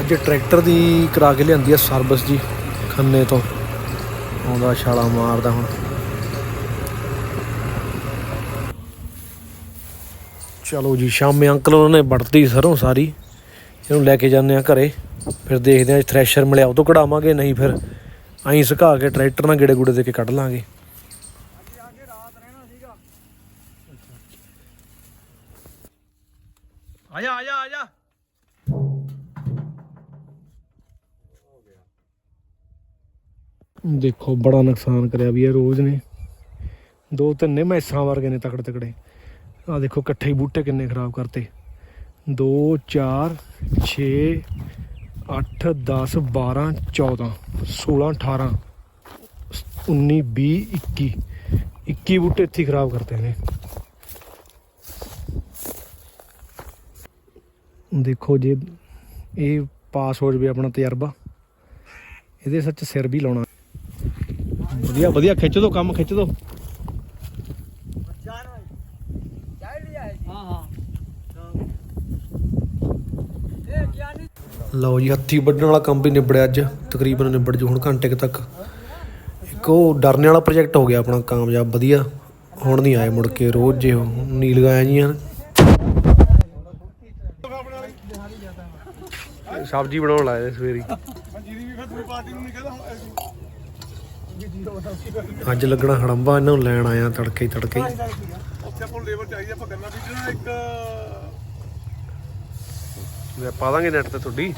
ਅੱਜ ਟਰੈਕਟਰ ਦੀ ਕਰਾ ਕੇ ਲਿਆਂਦੀ ਆ ਸਰਵਿਸ ਜੀ, ਖੰਨੇ ਤੋਂ। ਆਉਂਦਾ ਛਾਲਾ ਮਾਰਦਾ ਹੁਣ। ਚਲੋ ਜੀ, ਸ਼ਾਮੇ ਅੰਕਲ ਉਹਨਾਂ ਨੇ ਵੜਤੀ ਸਰੋਂ ਸਾਰੀ। ਇਹਨੂੰ ਲੈ ਕੇ ਜਾਂਦੇ ਆ ਘਰੇ। ਫਿਰ ਦੇਖਦੇ ਆ ਥ੍ਰੈਸ਼ਰ ਮਿਲਿਆ ਉਹ ਤੋਂ ਕਢਾਵਾਂਗੇ, ਨਹੀਂ ਫਿਰ ਐਂ ਸੁਕਾ ਕੇ ਟਰੈਕਟਰ ਨਾਲ ਗੇੜੇ ਗੂੜੇ ਦੇ ਕੇ ਕੱਢ ਲਾਂਗੇ। ਆਜਾ ਆਜਾ ਆਜਾ ਦੇਖੋ, ਬੜਾ ਨੁਕਸਾਨ ਕਰਿਆ ਵੀ ਇਹ ਰੋਜ਼ ਨੇ। ਦੋ ਤਿੰਨੇ ਨੇ ਮੈਸਾਂ ਵਰਗੇ ਨੇ ਤਕੜੇ ਤਕੜੇ। ਆ ਦੇਖੋ, ਇਕੱਠੇ ਹੀ ਬੂਟੇ ਕਿੰਨੇ ਖਰਾਬ ਕਰਤੇ। 2 4 6 8 10 12 14 16 18 19 20 21 21 ਬੂਟੇ ਇੱਥੇ ਖਰਾਬ ਕਰਤੇ ਨੇ। ਦੇਖੋ ਜੇ ਇਹ ਪਾਸ ਹੋ ਜਵੇ ਆਪਣਾ ਤਜਰਬਾ, ਇਹਦੇ ਸੱਚ ਸਿਰ ਵੀ ਲਾਉਣਾ। ਵਧੀਆ ਵਧੀਆ ਖਿੱਚ ਦੋ ਕੰਮ ਖਿੱਚ ਦੋ। ਲਓ ਜੀ ਹੱਥੀ ਵੱਢਣ ਵਾਲਾ ਕੰਮ ਵੀ ਨਿਬੜਿਆ ਅੱਜ ਤਕਰੀਬਨ ਨਿਬੜ ਜੂ ਹੁਣ ਘੰਟੇ ਕੁ ਤੱਕ। ਇੱਕ ਉਹ ਡਰਨੇ ਵਾਲਾ ਪ੍ਰੋਜੈਕਟ ਹੋ ਗਿਆ ਆਪਣਾ ਕਾਮਯਾਬ ਵਧੀਆ। ਹੁਣ ਨਹੀਂ ਆਏ ਮੁੜ ਕੇ ਰੋਜ਼ ਜੇ ਨੀਲ ਗਾਇਆ ਜੀਆਂ। ਸਬਜ਼ੀ ਬਣਾਉਣ ਲਾਏ ਸਵੇਰੀ। ਅੱਜ ਲੱਗਣਾ ਹੜੰਬਾ ਇਹਨਾਂ ਨੂੰ ਲੈਣ ਆਇਆ ਤੜਕੇ ਹੀ ਤੜਕੇ ਹੀ। ਉੱਥੇ ਆਪਾਂ ਲੇਬਰ ਚਾਹੀਦੀ ਆਪਾਂ ਗੰਨਾ ਬੀਜਣਾ ਇੱਕ ਮੈਂ ਪਾ ਦਾਂਗੇ ਨੈਟ ਤੇ ਤੁਹਾਡੀ